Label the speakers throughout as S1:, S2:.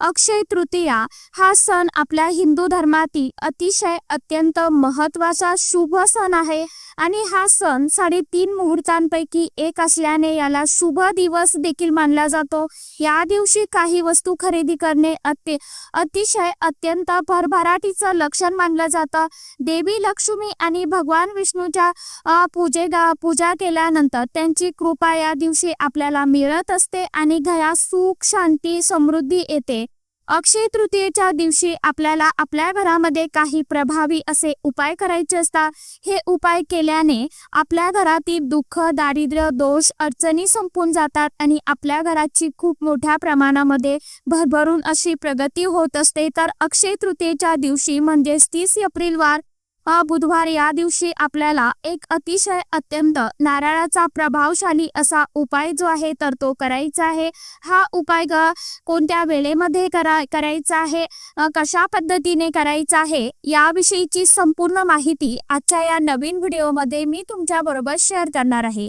S1: अक्षय तृतीया हा सण आपल्या हिंदू धर्मातील अतिशय अत्यंत महत्त्वाचा शुभ सण आहे. आणि हा सण साडेतीन मुहूर्तांपैकी एक असल्याने याला शुभ दिवस देखील मानला जातो. या दिवशी काही वस्तू खरेदी करणे अति अतिशय अत्यंत भरभराटीचं लक्षण मानलं जातं. देवी लक्ष्मी आणि भगवान विष्णूच्या पूजे पूजा केल्यानंतर त्यांची कृपा या दिवशी आपल्याला मिळत असते आणि घरात सुख शांती समृद्धी येते. अक्षय तृतीयेच्या दिवशी आपल्याला आपल्या घरामध्ये काही प्रभावी असे उपाय करायचे असतात. हे उपाय केल्याने आपल्या घरातील दुःख दारिद्र्य दोष अडचणी संपून जातात आणि आपल्या घराची खूप मोठ्या प्रमाणामध्ये भरभरून अशी प्रगती होत असते. तर अक्षय तृतीयेच्या दिवशी म्हणजेच तीस एप्रिलवार वार बुधवार या दिवशी आपल्याला एक अतिशय अत्यंत नारळाचा प्रभावशाली असा उपाय जो आहे तर तो करायचा आहे. हा उपाय कोणत्या वेळेमध्ये करा करायचा आहे कशा पद्धतीने करायचा आहे याविषयीची संपूर्ण माहिती आजच्या या नवीन व्हिडिओमध्ये मी तुमच्या बरोबर शेअर करणार आहे.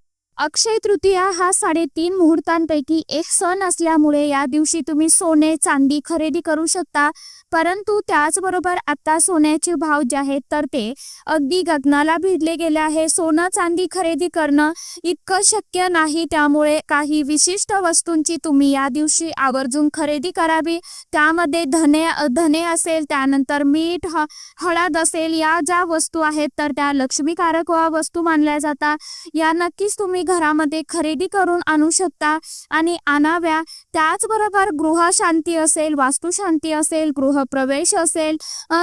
S1: अक्षय तृतीया हा साडेतीन मुहूर्तांपैकी एक सण असल्यामुळे या दिवशी तुम्ही सोने चांदी खरेदी करू शकता. परंतु त्याचबरोबर आता सोन्याचे भाव जे आहेत तर ते अगदी गगनाला भिडले गेले आहे. सोनं चांदी खरेदी करणं इतकं शक्य नाही त्यामुळे काही विशिष्ट वस्तूंची तुम्ही या दिवशी आवर्जून खरेदी करावी. त्यामध्ये धने धने असेल त्यानंतर मीठ ह हळद असेल या ज्या वस्तू आहेत तर त्या लक्ष्मीकारक वा वस्तू मानल्या जातात. या नक्कीच तुम्ही घरामध्ये खरेदी करून आणू शकता आणि आणाव्या. त्याचबरोबर गृहशांती असेल वास्तुशांती असेल गृहप्रवेश असेल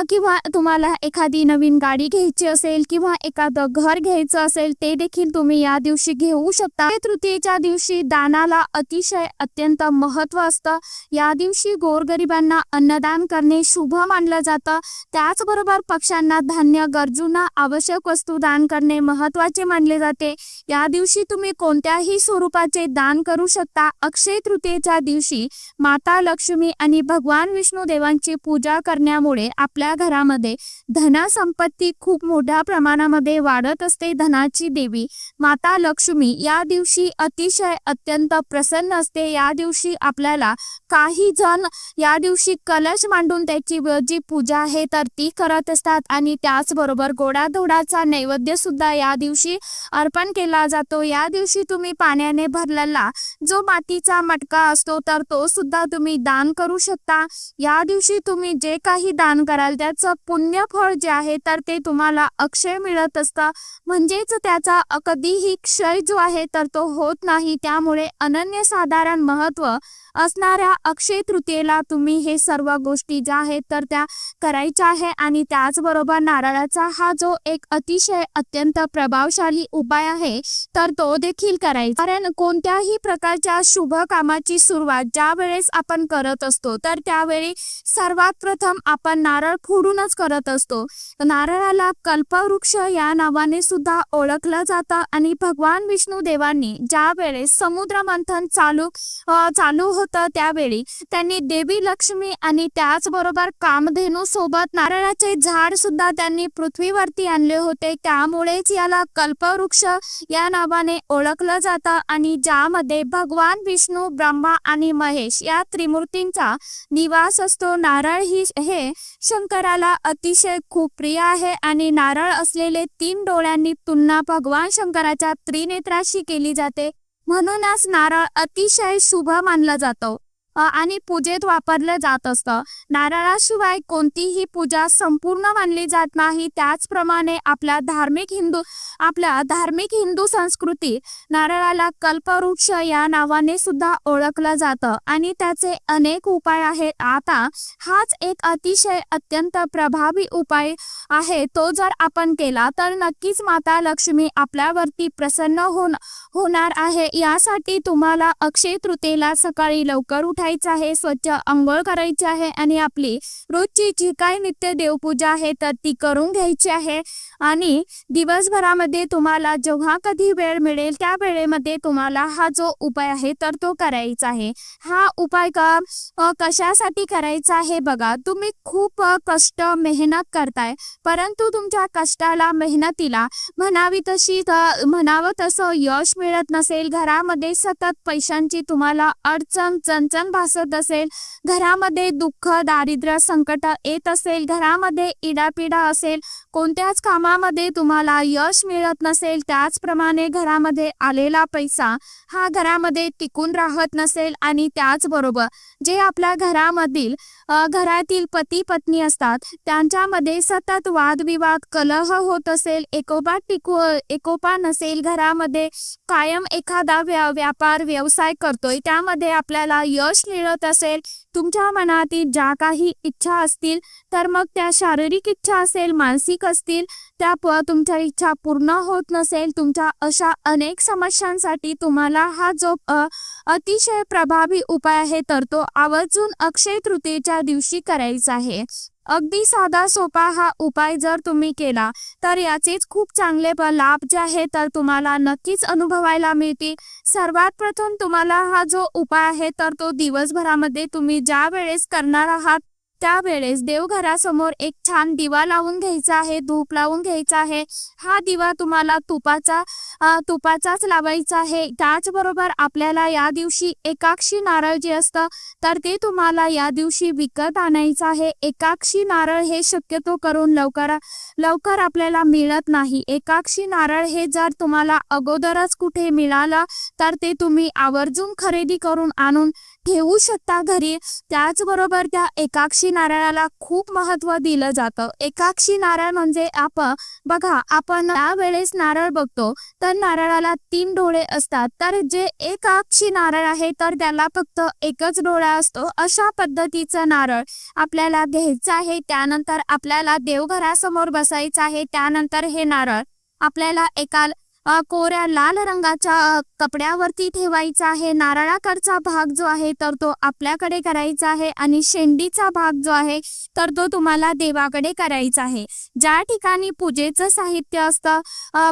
S1: किंवा तुम्हाला एखादी नवीन गाडी घ्यायची असेल किंवा एखादं घर घ्यायचं असेल ते देखील तुम्ही या दिवशी घेऊ शकता. तृतीयेच्या दिवशी दानाला अतिशय अत्यंत महत्त्व असतं. या दिवशी गोरगरिबांना अन्नदान करणे शुभ मानलं जातं. त्याचबरोबर पक्ष्यांना धान्य गरजूंना आवश्यक वस्तू दान करणे महत्त्वाचे मानले जाते. या दिवशी तुम्ही कोणत्याही स्वरूपाचे दान करू शकता. अक्षय तृतीयेच्या दिवशी माता लक्ष्मी आणि भगवान विष्णू देवांची पूजा करण्यामुळे आपल्या घरामध्ये धनसंपत्ती खूप मोठ्या प्रमाणामध्ये वाढत असते. धनाची देवी माता लक्ष्मी या दिवशी अतिशय अत्यंत प्रसन्न असते. या दिवशी आपल्याला काही जण या दिवशी कलश मांडून त्याची जी पूजा आहे तर ती करत असतात आणि त्याचबरोबर गोडाधोडाचा नैवेद्य सुद्धा या दिवशी अर्पण केला जातो. या दिवशी तुम्ही पाण्याने भरलेला जो मातीचा मटका असतो तर तो सुद्धा तुम्ही दान करू शकता. या दिवशी तुम्ही जे काही दान कराल त्याचं पुण्यफळ जे आहे तर ते तुम्हाला अक्षय मिळत असतं. म्हणजेच त्याचा कधीही क्षय जो आहे तर तो होत नाही. त्यामुळे अनन्यसाधारण महत्त्व असणाऱ्या अक्षय तृतीयेला तुम्ही हे सर्व गोष्टी ज्या आहेत तर त्या करायच्या आहे. आणि त्याचबरोबर नारळाचा हा जो एक अतिशय अत्यंत प्रभावशाली उपाय आहे तर तो देखील करायचा. कारण कोणत्याही प्रकारच्या शुभ कामाची सुरुवात ज्या वेळेस आपण करत असतो तर त्यावेळी सर्वात प्रथम आपण नारळ फोडूनच करत असतो. नारळाला कल्पवृक्ष या नावाने सुद्धा ओळखलं जातं आणि भगवान विष्णू देवांनी ज्या वेळेस समुद्र मंथन चालू चालू होतं त्यावेळी त्यांनी देवी लक्ष्मी आणि त्याचबरोबर कामधेनू सोबत नारळाचे झाड सुद्धा त्यांनी पृथ्वीवरती आणले होते. त्यामुळेच याला कल्पवृक्ष या नावाने ओळखलं जातं आणि ज्यामध्ये भगवान विष्णू ब्रह्मा आणि महेश या त्रिमूर्तींचा निवास असतो. नारळ ही हे शंकराला अतिशय खूप प्रिय आहे आणि नारळ असलेले तीन डोळ्यांनी तुलना भगवान शंकराच्या त्रिनेत्राशी केली जाते. म्हणूनच नारळ अतिशय शुभ मानला जातो. आणि पूजेत वापरलं जात असतं. नारळाशिवाय कोणतीही पूजा संपूर्ण मानली जात नाही. त्याचप्रमाणे आपल्या धार्मिक हिंदू आपल्या धार्मिक हिंदू संस्कृती नारळाला कल्पवृक्ष या नावाने सुद्धा ओळखलं जातं. आणि त्याचे अनेक उपाय आहेत. आता हाच एक अतिशय अत्यंत प्रभावी उपाय आहे. तो जर आपण केला तर नक्कीच माता लक्ष्मी आपल्यावरती प्रसन्न होण होणार आहे. यासाठी तुम्हाला अक्षय तृतीयेला सकाळी लवकर उठा घ्यायचं आहे स्वच्छ आंघोळ करायची आहे आणि आपली रोजची जी काही नित्य देवपूजा आहे तर ती करून घ्यायची आहे. आणि दिवसभरामध्ये तुम्हाला जेव्हा कधी वेळ मिळेल त्या वेळेमध्ये तुम्हाला हा जो उपाय आहे तर तो करायचा आहे. हा उपाय का कशासाठी करायचा आहे बघा तुम्ही खूप कष्ट मेहनत करताय. परंतु तुमच्या कष्टाला मेहनतीला म्हणावी तशी म्हणावं तसं यश मिळत नसेल. घरामध्ये सतत पैशांची तुम्हाला अडचण चणचण भासत असेल घरामध्ये दुःख दारिद्र्य संकट येत असेल घरामध्ये इडापिडा असेल कोणत्याच कामामध्ये तुम्हाला यश मिळत नसेल त्याचप्रमाणे घरामध्ये आलेला पैसा हा घरामध्ये टिकून राहत नसेल आणि त्याचबरोबर जे आपल्या घरामधील घरातील पती पत्नी असतात त्यांच्यामध्ये सतत वादविवाद कलह होत असेल एकोपा टिकू एकोपा नसेल घरामध्ये कायम एखादा व्या व्यापार व्यवसाय करतोय त्यामध्ये आपल्याला यश मिळत असेल तुमच्या मनातील ज्या काही इच्छा असतील तर मग त्या शारीरिक इच्छा असेल मानसिक असतील त्या तुमच्या इच्छा पूर्ण होत नसेल तुमच्या अशा अनेक समस्यांसाठी तुम्हाला हा जो अतिशय प्रभावी उपाय आहे तर तो आवर्जून अक्षय तृतीयेच्या दिवशी करायचा आहे. अगदी साधा सोपा हा उपाय जर तुम्ही केला तर याचेच खूप चांगले प- लाभ जे आहे तर तुम्हाला नक्कीच अनुभवायला मिळतील. सर्वात प्रथम तुम्हाला हा जो उपाय आहे तर तो दिवसभरामध्ये तुम्ही ज्या वेळेस करणार आहात त्यावेळेस देवघरासमोर एक छान दिवा लावून घ्यायचा आहे धूप लावून घ्यायचा आहे. हा दिवा तुम्हाला तुपाचा तुपाचाच लावायचा आहे. त्याचबरोबर आपल्याला या दिवशी एकाक्षी नारळ जे असतं तर ते तुम्हाला या दिवशी विकत आणायचं आहे. एकाक्षी नारळ हे शक्यतो करून लवकर लवकर आपल्याला मिळत नाही. एकाक्षी नारळ हे जर तुम्हाला अगोदरच कुठे मिळालं तर ते तुम्ही आवर्जून खरेदी करून आणून ठेवू शकता घरी. त्याचबरोबर त्या एकाक्षी नारळाला खूप महत्त्व दिलं जातं. एकाक्षी नारळ म्हणजे आपण बघा आपण त्यावेळेस नारळ बघतो तर नारळाला तीन डोळे असतात. तर जे एकाक्षी नारळ आहे तर त्याला फक्त एकच डोळा असतो. अशा पद्धतीचा नारळ आपल्याला घ्यायचं आहे. त्यानंतर आपल्याला देवघरासमोर बसायचं आहे. त्यानंतर हे नारळ आपल्याला एका कोऱ्या लाल रंगाच्या कपड्यावरती ठेवायचा आहे. नारळाकडचा भाग जो आहे तर तो आपल्याकडे करायचा आहे आणि शेंडीचा भाग जो आहे तर तो तुम्हाला देवाकडे करायचा आहे. ज्या ठिकाणी पूजेचं साहित्य असतं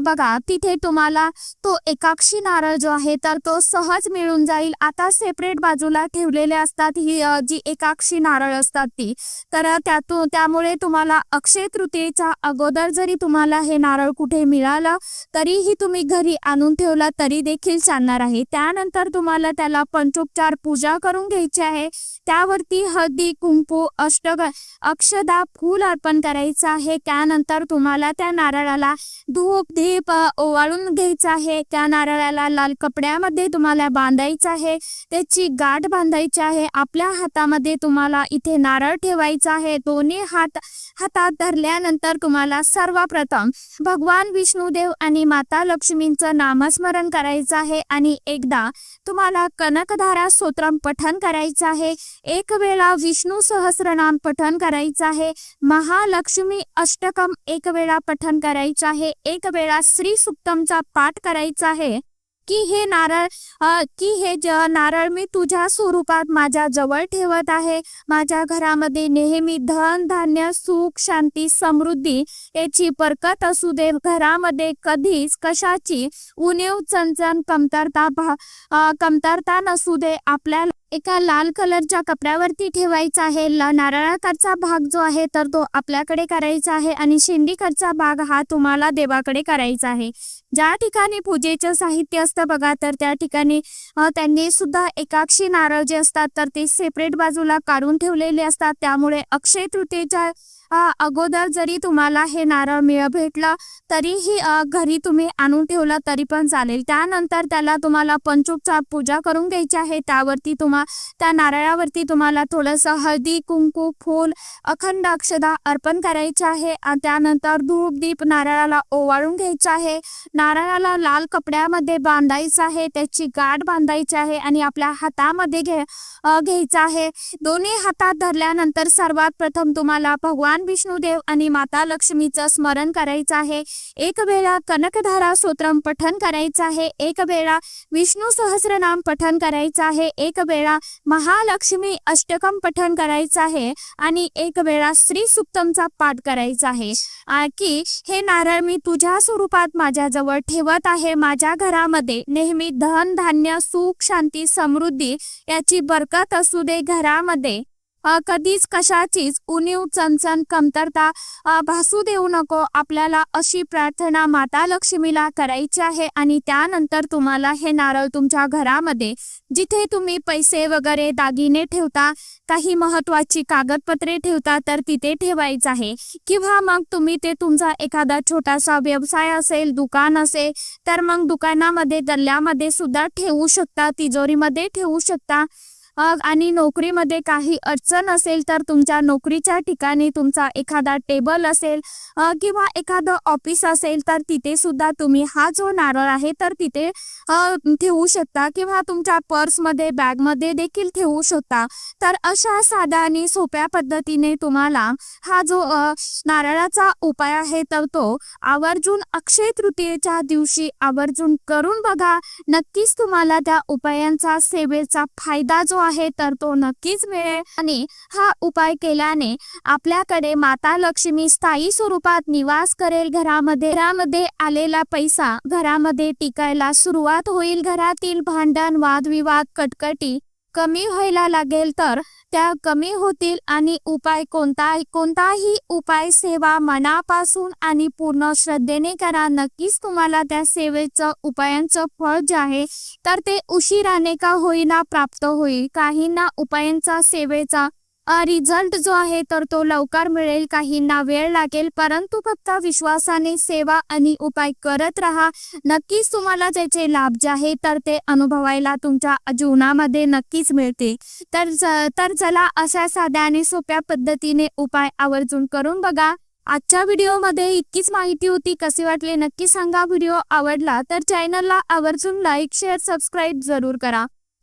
S1: बघा तिथे तुम्हाला तो एकाक्षी नारळ जो आहे तर तो सहज मिळून जाईल. आता सेपरेट बाजूला ठेवलेले असतात ही जी एकाक्षी नारळ असतात ती. तर त्यातून त्यामुळे तुम्हाला अक्षय तृतीयेच्या अगोदर जरी तुम्हाला हे नारळ कुठे मिळालं तरीही तुम्ही घरी आणून ठेवला तरी देखील चालणार आहे. त्यानंतर तुम्हाला त्याला पंचोपचार पूजा करून घ्यायची आहे. त्यावरती हळदी कुंकू अष्टग अक्षदा फूल अर्पण करायचं आहे. त्यानंतर तुम्हाला त्या नारळाला धूप धीप ओवाळून घ्यायचं आहे. त्या नारळाला लाल कपड्यामध्ये तुम्हाला बांधायचं आहे. त्याची गाठ बांधायची आहे. आपल्या हातामध्ये तुम्हाला इथे नारळ ठेवायचा आहे. दोन्ही हात हातात धरल्यानंतर तुम्हाला सर्वप्रथम भगवान विष्णुदेव आणि माता लक्ष्मींचं नामस्मरण करायचं आहे आणि एकदा तुम्हाला कनकधारा स्तोत्रम पठन करायचं आहे. एक वेळा विष्णू सहस्रनाम पठन करायचं आहे. महालक्ष्मी अष्टकम एक वेळा पठन करायचं आहे. एक वेळा श्री सुक्तमचा पाठ करायचा आहे. की हे नारळ की हे ज नारळ मी तुझ्या स्वरूपात माझ्या जवळ ठेवत आहे. माझ्या घरामध्ये नेहमी धन धान्य सुख शांती समृद्धी याची बरकत असू दे. घरामध्ये कधीच कशाची उणीव चणचण कमतरता भा कमतरता नसू दे. आपल्याला एका लाल कलरच्या कपड्यावरती ठेवायचा आहे. ल- नारळाकडचा भाग जो आहे तर तो आपल्याकडे करायचा आहे आणि शेंडीकडचा भाग हा तुम्हाला देवाकडे करायचा आहे. ज्या ठिकाणी पूजेचं साहित्य असतं बघा तर त्या ठिकाणी त्यांनी सुद्धा एकाक्षी नारळ जे असतात तर ते सेपरेट बाजूला काढून ठेवलेले असतात. त्यामुळे अक्षय तृतीयेच्या अगोदर जरी तुम्हाला हे नारळ मिळ भेटलं तरीही घरी तुम्ही आणून ठेवलं तरी पण चालेल. त्यानंतर त्याला तुम्हाला पंचोपचार पूजा करून घ्यायची आहे. त्यावरती तुम्हा त्या नारळावरती तुम्हाला थोडंसं हळदी कुंकू फूल अखंड अक्षदा अर्पण करायचे आहे. आणि त्यानंतर धूप दीप नारळाला ओवाळून घ्यायचं आहे. नारळाला लाल कपड्यामध्ये बांधायचं आहे. त्याची गाठ बांधायची आहे आणि आपल्या हातामध्ये घे घ्यायचं आहे. दोन्ही हातात धरल्यानंतर सर्वात प्रथम तुम्हाला भगवान विष्णुदेव आणि माता लक्ष्मीचं स्मरण करायचं आहे. एक वेळा कनकधारा स्तोत्रम पठन करायचं आहे. एक वेळा विष्णू सहस्रनाम पठन करायचं आहे. एक वेळा महालक्ष्मी अष्टकम पठन करायचं आहे. आणि एक वेळा श्री सुक्तमचा पाठ करायचा आहे. की हे नारळ मी तुझ्या स्वरूपात माझ्याजवळ ठेवत आहे. माझ्या घरामध्ये नेहमी धन धान्य सुख शांती समृद्धी याची बरकत असू दे घरामध्ये. कधीच कशाचीच उणीव चणचण कमतरता भासू देऊ नको. आपल्याला अशी प्रार्थना माता लक्ष्मीला करायची आहे आणि त्यानंतर तुम्हाला हे नारळ तुमच्या घरामध्ये जिथे तुम्ही पैसे वगैरे दागिने ठेवता काही महत्वाची कागदपत्रे ठेवता तर तिथे ठेवायचं आहे. किंवा मग तुम्ही ते तुमचा एखादा छोटासा व्यवसाय असेल दुकान असेल तर मग दुकानामध्ये गल्ल्यामध्ये सुद्धा ठेवू शकता तिजोरीमध्ये ठेवू शकता. आणि नोकरीमध्ये काही अडचण असेल तर तुमच्या नोकरीच्या ठिकाणी तुमचा एखादा टेबल असेल किंवा एखादं ऑफिस असेल तर तिथे सुद्धा तुम्ही हा जो नारळ आहे तर तिथे ठेवू शकता किंवा तुमच्या पर्समध्ये बॅगमध्ये देखील ठेवू शकता. तर अशा साध्या आणि सोप्या पद्धतीने तुम्हाला हा जो नारळाचा उपाय आहे तर तो आवर्जून अक्षय तृतीयेच्या दिवशी आवर्जून करून बघा. नक्कीच तुम्हाला त्या उपायांचा सेवेचा फायदा जो आहे तर तो नक्कीच मिळेल. आणि हा उपाय केल्याने आपल्याकडे माता लक्ष्मी स्थायी स्वरूपात निवास करेल. घरामध्ये घरामध्ये आलेला पैसा घरामध्ये टिकायला सुरुवात होईल. घरातील भांडण वादविवाद कटकटी कमी व्हायला लागेल तर त्या कमी होतील आणि उपाय कोणता कोणताही उपाय सेवा मनापासून आणि पूर्ण श्रद्धेने करा. नक्कीच तुम्हाला त्या सेवेचं उपायांचं फळ जे आहे तर ते उशिराने का होईना प्राप्त होईल. काहींना उपायांचा सेवेचा रिझल्ट जो आहे तर तो लवकर मिळेल. काहींना वेळ लागेल परंतु फक्त विश्वासाने सेवा आणि उपाय करत राहा. नक्कीच तुम्हाला त्याचे लाभ जे आहे तर ते अनुभवायला तुमच्या जीवनामध्ये नक्कीच मिळते तर तर चला अशा साध्या आणि सोप्या पद्धतीने उपाय आवर्जून करून बघा. आजच्या व्हिडिओमध्ये इतकीच माहिती होती. कशी वाटली नक्की सांगा. व्हिडिओ आवडला तर चॅनलला आवर्जून लाईक शेअर सबस्क्राईब जरूर करा.